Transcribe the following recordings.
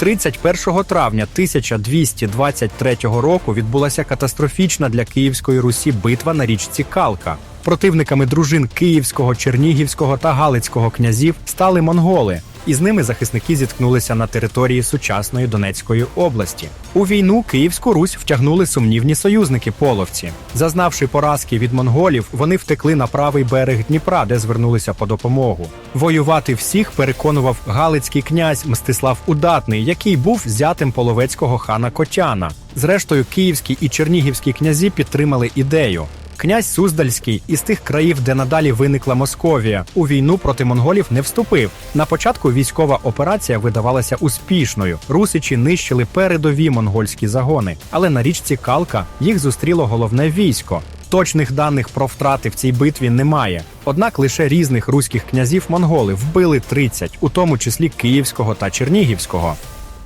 31 травня 1223 року відбулася катастрофічна для Київської Русі битва на річці Калка. Противниками дружин Київського, Чернігівського та Галицького князів стали монголи, і з ними захисники зіткнулися на території сучасної Донецької області. У війну Київську Русь втягнули сумнівні союзники половці. Зазнавши поразки від монголів, вони втекли на правий берег Дніпра, де звернулися по допомогу. Воювати всіх переконував Галицький князь Мстислав Удатний, який був зятем половецького хана Котяна. Зрештою, київські і чернігівські князі підтримали ідею. Князь Суздальський із тих країв, де надалі виникла Московія, у війну проти монголів не вступив. На початку військова операція видавалася успішною. Русичі нищили передові монгольські загони, але на річці Калка їх зустріло головне військо. Точних даних про втрати в цій битві немає. Однак лише різних руських князів монголи вбили 30, у тому числі Київського та Чернігівського.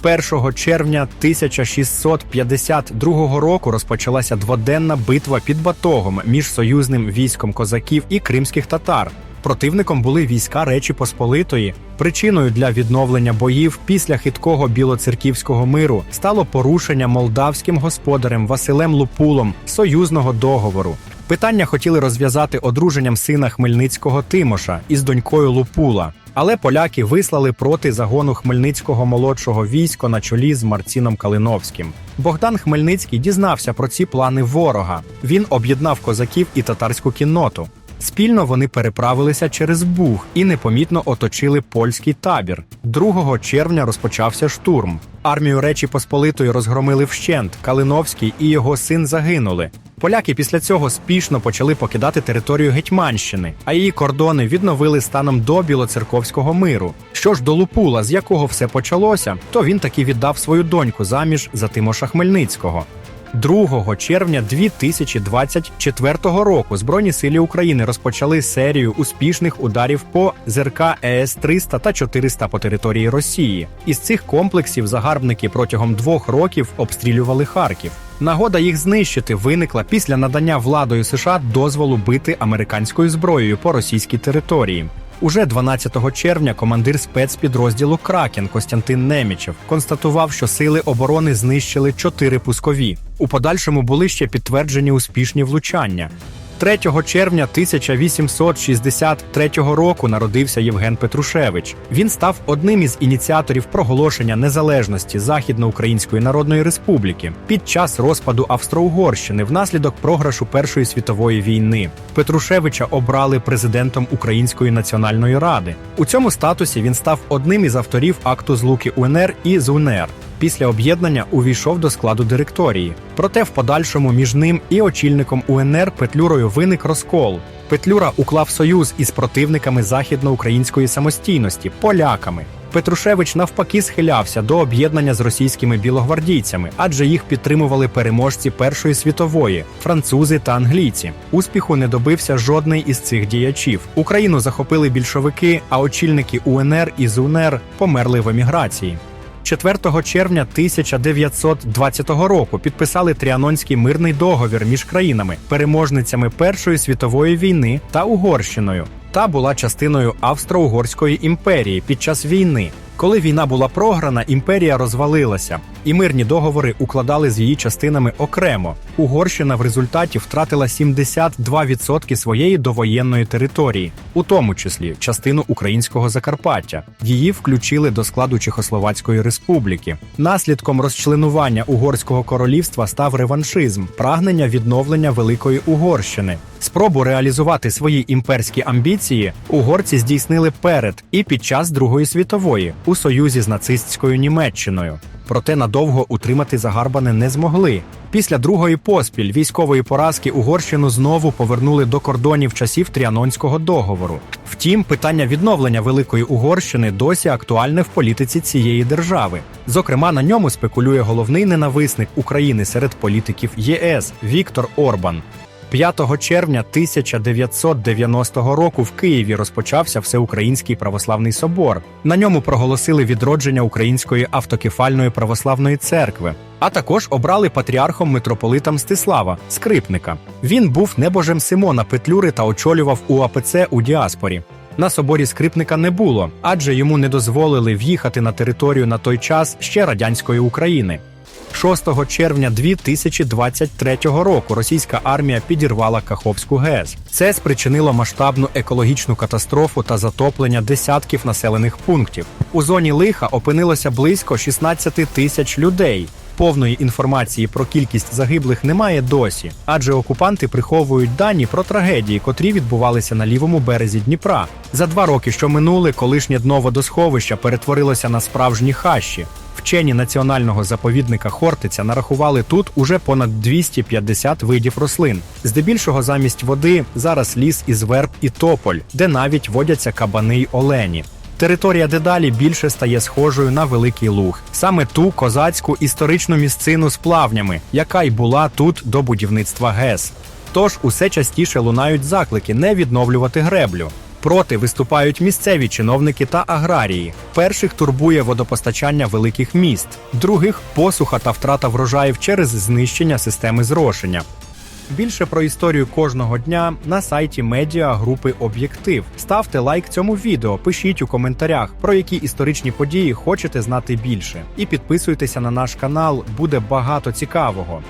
1 червня 1652 року розпочалася дводенна битва під Батогом між союзним військом козаків і кримських татар. Противником були війська Речі Посполитої. Причиною для відновлення боїв після хиткого білоцерківського миру стало порушення молдавським господарем Василем Лупулом союзного договору. Питання хотіли розв'язати одруженням сина Хмельницького Тимоша із донькою Лупула. Але поляки вислали проти загону Хмельницького молодшого військо на чолі з Марціном Калиновським. Богдан Хмельницький дізнався про ці плани ворога. Він об'єднав козаків і татарську кінноту. Спільно вони переправилися через Буг і непомітно оточили польський табір. 2 червня розпочався штурм. Армію Речі Посполитої розгромили вщент. Калиновський і його син загинули. Поляки після цього спішно почали покидати територію Гетьманщини, а її кордони відновили станом до білоцерковського миру. Що ж до Лупула, з якого все почалося, то він таки віддав свою доньку заміж за Тимоша Хмельницького. 2 червня 2024 року Збройні сили України розпочали серію успішних ударів по ЗРК ЕС-300 та 400 по території Росії. Із цих комплексів загарбники протягом двох років обстрілювали Харків. Нагода їх знищити виникла після надання владою США дозволу бити американською зброєю по російській території. Уже 12 червня командир спецпідрозділу Кракен Костянтин Немічев констатував, що сили оборони знищили чотири пускові. У подальшому були ще підтверджені успішні влучання. 3 червня 1863 року народився Євген Петрушевич. Він став одним із ініціаторів проголошення незалежності Західноукраїнської Народної Республіки під час розпаду Австро-Угорщини внаслідок програшу Першої світової війни. Петрушевича обрали президентом Української національної ради. У цьому статусі він став одним із авторів акту злуки УНР і ЗУНР. Після об'єднання увійшов до складу директорії. Проте в подальшому між ним і очільником УНР Петлюрою виник розкол. Петлюра уклав союз із противниками західноукраїнської самостійності поляками. Петрушевич навпаки схилявся до об'єднання з російськими білогвардійцями, адже їх підтримували переможці Першої світової французи та англійці. Успіху не добився жодний із цих діячів. Україну захопили більшовики, а очільники УНР і ЗУНР померли в еміграції. 4 червня 1920 року підписали Тріанонський мирний договір між країнами, переможницями Першої світової війни та Угорщиною. Та була частиною Австро-Угорської імперії під час війни. Коли війна була програна, імперія розвалилася, і мирні договори укладали з її частинами окремо. Угорщина в результаті втратила 72% своєї довоєнної території, у тому числі частину українського Закарпаття. Її включили до складу Чехословацької республіки. Наслідком розчленування угорського королівства став реваншизм, прагнення відновлення Великої Угорщини. Спробу реалізувати свої імперські амбіції угорці здійснили перед і під час Другої світової у союзі з нацистською Німеччиною. Проте надовго утримати загарбане не змогли. Після другої поспіль військової поразки Угорщину знову повернули до кордонів часів Тріанонського договору. Втім, питання відновлення Великої Угорщини досі актуальне в політиці цієї держави. Зокрема, на ньому спекулює головний ненависник України серед політиків ЄС Віктор Орбан. 5 червня 1990 року в Києві розпочався Всеукраїнський православний собор. На ньому проголосили відродження Української автокефальної православної церкви, а також обрали патріархом митрополита Мстислава Скрипника. Він був небожем Симона Петлюри та очолював УАПЦ у діаспорі. на соборі скрипника не було, адже йому не дозволили в'їхати на територію на той час ще радянської України. 6 червня 2023 року російська армія підірвала Каховську ГЕС. Це спричинило масштабну екологічну катастрофу та затоплення десятків населених пунктів. У зоні лиха опинилося близько 16 тисяч людей. Повної інформації про кількість загиблих немає досі, адже окупанти приховують дані про трагедії, котрі відбувалися на лівому березі Дніпра. За два роки, що минули, колишнє дно водосховища перетворилося на справжні хащі. Вчені національного заповідника Хортиця нарахували тут уже понад 250 видів рослин. Здебільшого замість води зараз ліс із верб і тополь, де навіть водяться кабани й олені. Територія дедалі більше стає схожою на великий луг, саме ту козацьку історичну місцину з плавнями, яка й була тут до будівництва ГЕС. Тож усе частіше лунають заклики не відновлювати греблю. Проти виступають місцеві чиновники та аграрії. Перших турбує водопостачання великих міст, других посуха та втрата врожаїв через знищення системи зрошення. Більше про історію кожного дня на сайті медіа групи Об'єктив. Ставте лайк цьому відео, пишіть у коментарях, про які історичні події хочете знати більше. І підписуйтеся на наш канал, буде багато цікавого.